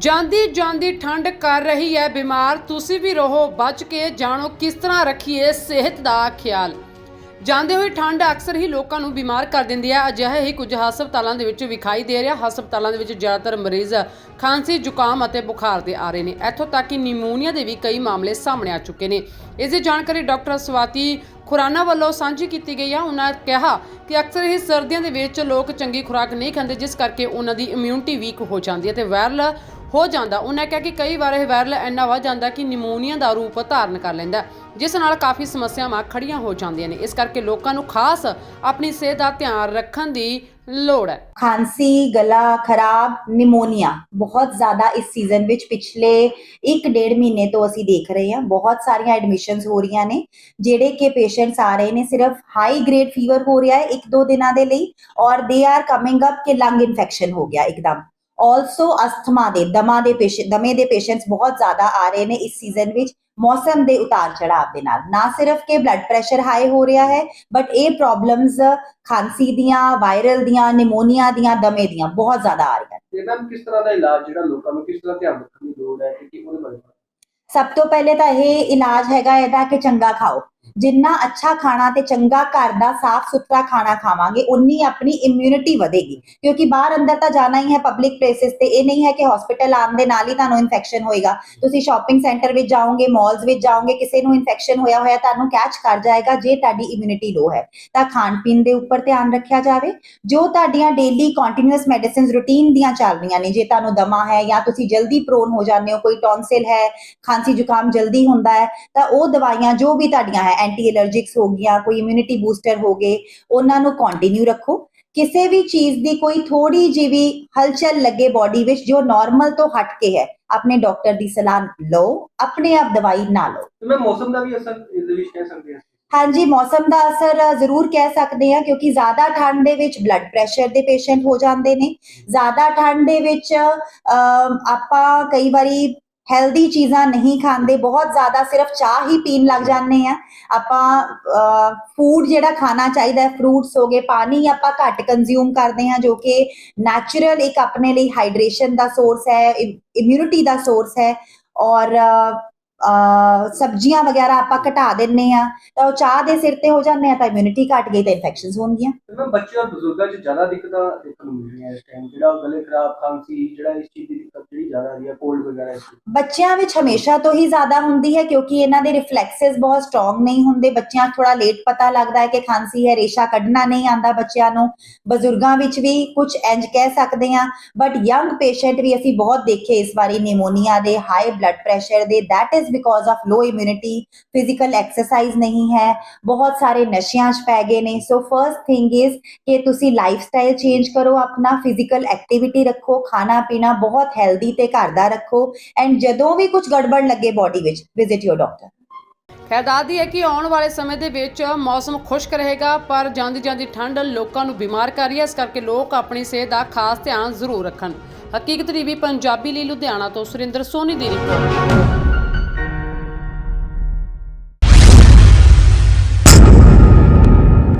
ਜਾਂਦੀ ਜਾਂਦੀ ਠੰਡ ਕਰ ਰਹੀ ਹੈ ਬਿਮਾਰ। ਤੁਸੀਂ ਵੀ ਰਹੋ, ਬਚ ਕੇ ਜਾਣੋ ਕਿਸ ਤਰ੍ਹਾਂ ਰੱਖੀਏ ਸਿਹਤ ਦਾ ਖਿਆਲ। ਜਾਂਦੇ ਹੋਏ ਠੰਡ ਅਕਸਰ ਹੀ ਲੋਕਾਂ ਨੂੰ ਬਿਮਾਰ ਕਰ ਦਿੰਦੀ ਹੈ। ਅਜਿਹੇ ਹੀ ਕੁਝ ਹਸਪਤਾਲਾਂ ਦੇ ਵਿੱਚ ਵਿਖਾਈ ਦੇ ਰਿਹਾ। ਹਸਪਤਾਲਾਂ ਦੇ ਵਿੱਚ ਜ਼ਿਆਦਾਤਰ ਮਰੀਜ਼ ਖਾਂਸੀ, ਜ਼ੁਕਾਮ ਅਤੇ ਬੁਖਾਰ ਦੇ ਆ ਰਹੇ ਨੇ। ਇੱਥੋਂ ਤੱਕ ਕਿ ਨਿਮੋਨੀਆ ਦੇ ਵੀ ਕਈ ਮਾਮਲੇ ਸਾਹਮਣੇ ਆ ਚੁੱਕੇ ਨੇ। ਇਸ ਦੀ ਜਾਣਕਾਰੀ ਡਾਕਟਰ ਸਵਾਤੀ ਖੁਰਾਨਾ ਵੱਲੋਂ ਸਾਂਝੀ ਕੀਤੀ ਗਈ ਆ। ਉਹਨਾਂ ਕਿਹਾ ਕਿ ਅਕਸਰ ਹੀ ਸਰਦੀਆਂ ਦੇ ਵਿੱਚ ਲੋਕ ਚੰਗੀ ਖੁਰਾਕ ਨਹੀਂ ਖਾਂਦੇ, ਜਿਸ ਕਰਕੇ ਉਹਨਾਂ ਦੀ ਇਮਿਊਨਿਟੀ ਵੀਕ ਹੋ ਜਾਂਦੀ ਹੈ ਤੇ ਵਾਇਰਲ ਹੋ ਜਾਂਦਾ। ਉਹਨਾਂ ਕਿਹਾ ਕਿ ਕਈ ਵਾਰ ਇਹ ਵਾਇਰਲ ਇੰਨਾ ਵੱਧ ਜਾਂਦਾ ਕਿ ਨਿਮੋਨੀਆ ਦਾ ਰੂਪ ਧਾਰਨ ਕਰ ਲੈਂਦਾ ਜਿਸ ਨਾਲ ਕਾਫੀ ਸਮੱਸਿਆਵਾਂ ਖੜੀਆਂ ਹੋ ਜਾਂਦੀਆਂ ਨੇ। ਇਸ ਕਰਕੇ ਲੋਕਾਂ ਨੂੰ ਖਾਸ ਆਪਣੀ ਸਿਹਤ ਦਾ ਧਿਆਨ ਰੱਖਣ ਦੀ ਲੋੜ ਹੈ। ਖਾਂਸੀ, ਗਲਾ ਖਰਾਬ, ਨਿਮੋਨੀਆ ਬਹੁਤ ਜ਼ਿਆਦਾ ਇਸ ਸੀਜ਼ਨ ਵਿੱਚ ਪਿਛਲੇ 1.5 ਮਹੀਨੇ ਤੋਂ ਅਸੀਂ ਦੇਖ ਰਹੇ ਹਾਂ। ਬਹੁਤ ਸਾਰੀਆਂ ਐਡਮਿਸ਼ਨਸ ਹੋ ਰਹੀਆਂ ਨੇ, ਜਿਹੜੇ ਕਿ ਪੇਸ਼ੈਂਟਸ ਆ ਰਹੇ ਨੇ, ਸਿਰਫ ਹਾਈ ਗ੍ਰੇਡ ਫੀਵਰ ਹੋ ਰਿਹਾ ਹੈ ਇੱਕ ਦੋ ਦਿਨਾਂ ਦੇ ਲਈ ਔਰ ਦੇ ਆਰ ਕਮਿੰਗ ਅਪ ਕਿ ਲੰਗ ਇਨਫੈਕਸ਼ਨ ਹੋ ਗਿਆ ਇੱਕਦਮ। ਆਲਸੋ ਅਸਥਮਾ ਦੇ ਦਮਾ ਦੇ ਪੇਸ਼ੈਂਟ ਦਮੇ ਦੇ ਪੇਸ਼ੈਂਟਸ ਬਹੁਤ ਜ਼ਿਆਦਾ ਆ ਰਹੇ ਨੇ ਇਸ ਸੀਜ਼ਨ ਵਿੱਚ ਮੌਸਮ ਦੇ ਉਤਾਰ ਚੜਾਵ ਦੇ ਨਾਲ। ਨਾ ਸਿਰਫ ਕਿ ਬਲੱਡ ਪ੍ਰੈਸ਼ਰ ਹਾਈ ਹੋ ਰਿਹਾ ਹੈ ਬਟ ਇਹ ਪ੍ਰੋਬਲਮਸ ਖਾਂਸੀ ਦੀਆਂ ਵਾਇਰਲ ਦੀਆਂ ਨਿਮੋਨੀਆ ਦੀਆਂ ਦਮੇ ਦੀਆਂ ਬਹੁਤ ਜ਼ਿਆਦਾ ਆ ਰਹੀਆਂ ਤੇ ਮੈਮ ਕਿਸ ਤਰ੍ਹਾਂ ਦਾ ਇਲਾਜ ਜਿਹੜਾ ਲੋਕਾਂ ਨੂੰ ਕਿਸ ਤਰ੍ਹਾਂ ਧਿਆਨ ਰੱਖਣ ਦੀ ਲੋੜ ਹੈ ਕਿ ਕੀ ਉਹਦੇ ਬਾਰੇ? ਸਭ ਤੋਂ ਪਹਿਲੇ ਤਾਂ ਇਹ ਇਲਾਜ ਹੈਗਾ ਇਹਦਾ ਕਿ ਚੰਗਾ ਖਾਓ। ਜਿੰਨਾ ਅੱਛਾ ਖਾਣਾ ਤੇ ਚੰਗਾ ਘਰ ਦਾ ਸਾਫ਼ ਸੁਥਰਾ ਖਾਣਾ ਖਾਵਾਂਗੇ ਉਨੀ ਆਪਣੀ ਇਮਿਊਨਿਟੀ ਵਧੇਗੀ। ਕਿਉਂਕਿ ਬਾਹਰ ਅੰਦਰ ਤਾਂ ਜਾਣਾ ਹੀ ਹੈ ਪਬਲਿਕ ਪਲੇਸਿਸ ਤੇ, ਇਹ ਨਹੀਂ ਹੈ ਕਿ ਹਸਪੀਟਲ ਆਉਣ ਦੇ ਨਾਲ ਹੀ ਤੁਹਾਨੂੰ ਇਨਫੈਕਸ਼ਨ ਹੋਏਗਾ। ਤੁਸੀਂ ਸ਼ਾਪਿੰਗ ਸੈਂਟਰ ਵਿੱਚ ਜਾਓਗੇ ਮਾਲਸ ਵਿੱਚ ਜਾਓਗੇ, ਕਿਸੇ ਨੂੰ ਇਨਫੈਕਸ਼ਨ ਹੋਇਆ ਹੋਇਆ ਤੁਹਾਨੂੰ ਕੈਚ ਕਰ ਜਾਏਗਾ ਜੇ ਤੁਹਾਡੀ ਇਮਿਊਨਿਟੀ ਲੋ ਹੈ। ਤਾਂ ਖਾਣ ਪੀਣ ਦੇ ਉੱਪਰ ਧਿਆਨ ਰੱਖਿਆ ਜਾਵੇ। ਜੋ ਤੁਹਾਡੀਆਂ ਡੇਲੀ ਕੰਟੀਨਿਊਸ ਮੈਡੀਸਿਨਸ ਰੂਟੀਨ ਦੀਆਂ ਚੱਲ ਰਹੀਆਂ ਨੇ, ਜੇ ਤੁਹਾਨੂੰ ਦਮਾ ਹੈ ਜਾਂ ਤੁਸੀਂ ਜਲਦੀ ਪ੍ਰੋਨ ਹੋ ਜਾਂਦੇ ਹੋ, ਕੋਈ ਟੌਨਸਿਲ ਹੈ, ਖਾਂਸੀ ਜ਼ੁਕਾਮ ਜਲਦੀ ਹੁੰਦਾ ਹੈ, ਤਾਂ ਉਹ ਦਵਾਈਆਂ ਜੋ ਵੀ ਤੁਹਾਡੀਆਂ ਹੈ ਐਂਟੀ ਐਲਰਜਿਕਸ ਹੋ ਗਈਆਂ ਕੋਈ ਇਮਿਊਨਿਟੀ ਬੂਸਟਰ ਹੋ ਗਏ ਉਹਨਾਂ ਨੂੰ ਕੰਟੀਨਿਊ ਰੱਖੋ। ਕਿਸੇ ਵੀ ਚੀਜ਼ ਦੀ ਕੋਈ ਥੋੜੀ ਜਿਹੀ ਵੀ ਹਲਚਲ ਲੱਗੇ ਬਾਡੀ ਵਿੱਚ ਜੋ ਨਾਰਮਲ ਤੋਂ ਹਟ ਕੇ ਹੈ ਆਪਣੇ ਡਾਕਟਰ ਦੀ ਸਲਾਹ ਲਓ ਆਪਣੇ ਆਪ ਦਵਾਈ ਨਾ ਲਓ। ਤੇ ਮੈਂ ਮੌਸਮ ਦਾ ਵੀ ਅਸਰ ਇਸ ਦੇ ਵਿੱਚ ਕਹਿ ਸਕਦੇ ਹਾਂ। ਹਾਂਜੀ ਮੌਸਮ ਦਾ ਅਸਰ ਜ਼ਰੂਰ ਕਹਿ ਸਕਦੇ ਹਾਂ ਕਿਉਂਕਿ ਜ਼ਿਆਦਾ ਠੰਡ ਦੇ ਵਿੱਚ ਬਲੱਡ ਪ੍ਰੈਸ਼ਰ ਦੇ ਪੇਸ਼ੈਂਟ ਹੋ ਜਾਂਦੇ ਨੇ। ਜ਼ਿਆਦਾ ਠੰਡ ਦੇ ਵਿੱਚ ਆਪਾਂ ਕਈ ਵਾਰੀ ਹੈਲਦੀ ਚੀਜ਼ਾਂ ਨਹੀਂ ਖਾਂਦੇ, ਬਹੁਤ ਜ਼ਿਆਦਾ ਸਿਰਫ ਚਾਹ ਹੀ ਪੀਣ ਲੱਗ ਜਾਂਦੇ ਆ ਆਪਾਂ ਫੂਡ ਜਿਹੜਾ ਖਾਣਾ ਚਾਹੀਦਾ ਹੈ ਫਰੂਟਸ ਹੋ ਪਾਣੀ ਆਪਾਂ ਘੱਟ ਕੰਜ਼ਿਊਮ ਕਰਦੇ ਹਾਂ, ਜੋ ਕਿ ਨੈਚੁਰਲ ਇੱਕ ਆਪਣੇ ਲਈ ਹਾਈਡਰੇਸ਼ਨ ਦਾ ਸੋਰਸ ਹੈ ਇਮਿਊਨਿਟੀ ਦਾ ਸੋਰਸ ਹੈ ਔਰ ਸਬਜ਼ੀਆਂ ਵਗੈਰਾ ਆਪਾਂ ਘਟਾ ਦਿੰਨੇ ਆ ਤਾਂ ਉਹ ਚਾਹ ਦੇ ਸਿਰ ਤੇ ਹੋ ਜਾਂਦੇ ਆ ਤਾਂ ਇਮਿਊਨਿਟੀ ਘਟ ਗਈ ਤਾਂ ਇਨਫੈਕਸ਼ਨਸ ਹੋਣਗੀਆਂ। ਮੈਂ ਬੱਚਿਆਂ, ਬਜ਼ੁਰਗਾਂ 'ਚ ਜ਼ਿਆਦਾ ਦਿੱਕਤਾਂ ਦੇਖਣ ਨੂੰ ਮਿਲ ਇਸ ਟਾਈਮ ਜਿਹੜਾ ਗਲੇ ਖਰਾਬ ਖਾਂਸੀ, ਜਿਹੜਾ ਇਸ ਚੀਜ਼ ਦੀ ਜਿਹੜੀ ਜ਼ਿਆਦਾ ਆ ਹੈ ਕੋਲਡ ਵਗੈਰਾ ਇਸ ਚੀਜ਼ ਬੱਚਿਆਂ ਵਿੱਚ ਹਮੇਸ਼ਾ ਤੋਂ ਹੀ ਜ਼ਿਆਦਾ ਹੁੰਦੀ ਹੈ ਕਿਉਂਕਿ ਇਹਨਾਂ ਦੇ ਰਿਫਲੈਕਸਸ ਬਹੁਤ ਸਟਰੋਂਗ ਨਹੀਂ ਹੁੰਦੇ। ਬੱਚਿਆਂ ਥੋੜਾ ਲੇਟ ਪਤਾ ਲੱਗਦਾ ਹੈ ਕਿ ਖਾਂਸੀ ਹੈ, ਰੇਸ਼ਾ ਕੱਢਣਾ ਨਹੀਂ ਆਂਦਾ ਬੱਚਿਆਂ ਨੂੰ। ਬਜ਼ੁਰਗਾਂ ਵਿੱਚ ਵੀ ਕੁਝ ਇੰਜ ਕਹਿ ਸਕਦੇ ਹਾਂ। ਬਟ ਯੰਗ ਪੇਸ਼ੈਂਟ ਵੀ ਅਸੀਂ ਬਹੁਤ ਦੇਖੇ ਇਸ ਵਾਰੀ ਨਿਮੋਨੀਆ ਦੇ ਹਾਈ ਬਲੱਡ ਪ੍ਰੈਸ਼ਰ ਦੇ। that is because of low immunity physical exercise ਨਹੀਂ ਹੈ। ਬਹੁਤ ਸਾਰੇ ਨਸ਼ਿਆਂ 'ਚ ਪੈ ਗਏ ਨੇ। ਸੋ ਫਰਸਟ ਥਿੰਗ ਇਜ਼ ਕਿ ਤੁਸੀਂ ਲਾਈਫ ਸਟਾਈਲ ਚੇਂਜ ਕਰੋ। ਆਪਣਾ ਫਿਜ਼ੀਕਲ ਐਕਟੀਵਿਟੀ ਰੱਖੋ। ਖਾਣਾ ਪੀਣਾ ਬਹੁਤ ਹੈਲਦੀ ਤੇ ਘਰ ਦਾ ਰੱਖੋ ਐਂਡ ਜਦੋਂ ਵੀ ਕੁਝ ਗੜਬੜ ਲੱਗੇ ਬਾਡੀ ਵਿੱਚ ਵਿਜ਼ਿਟ ਯੋਰ ਡਾਕਟਰ ਖੈਰ ਦੱਸਦੀ ਹੈ ਕਿ ਆਉਣ ਵਾਲੇ ਸਮੇਂ ਦੇ ਵਿੱਚ ਮੌਸਮ ਖੁਸ਼ਕ ਰਹੇਗਾ, ਪਰ ਜਾਂਦੀ ਜਾਂਦੀ ਠੰਡ ਲੋਕਾਂ ਨੂੰ ਬਿਮਾਰ ਕਰ ਰਹੀ ਹੈ, ਇਸ ਕਰਕੇ ਲੋਕ ਆਪਣੀ ਸਿਹਤ ਦਾ ਖਾਸ ਧਿਆਨ ਜ਼ਰੂਰ ਰੱਖਣ। ਹਕੀਕਤ ਟੀਵੀ ਪੰਜਾਬੀ ਲਈ ਲੁਧਿਆਣਾ ਤੋਂ ਸੁਰਿੰਦਰ ਸੋਨੀ ਦੀ ਰਿਪੋਰਟ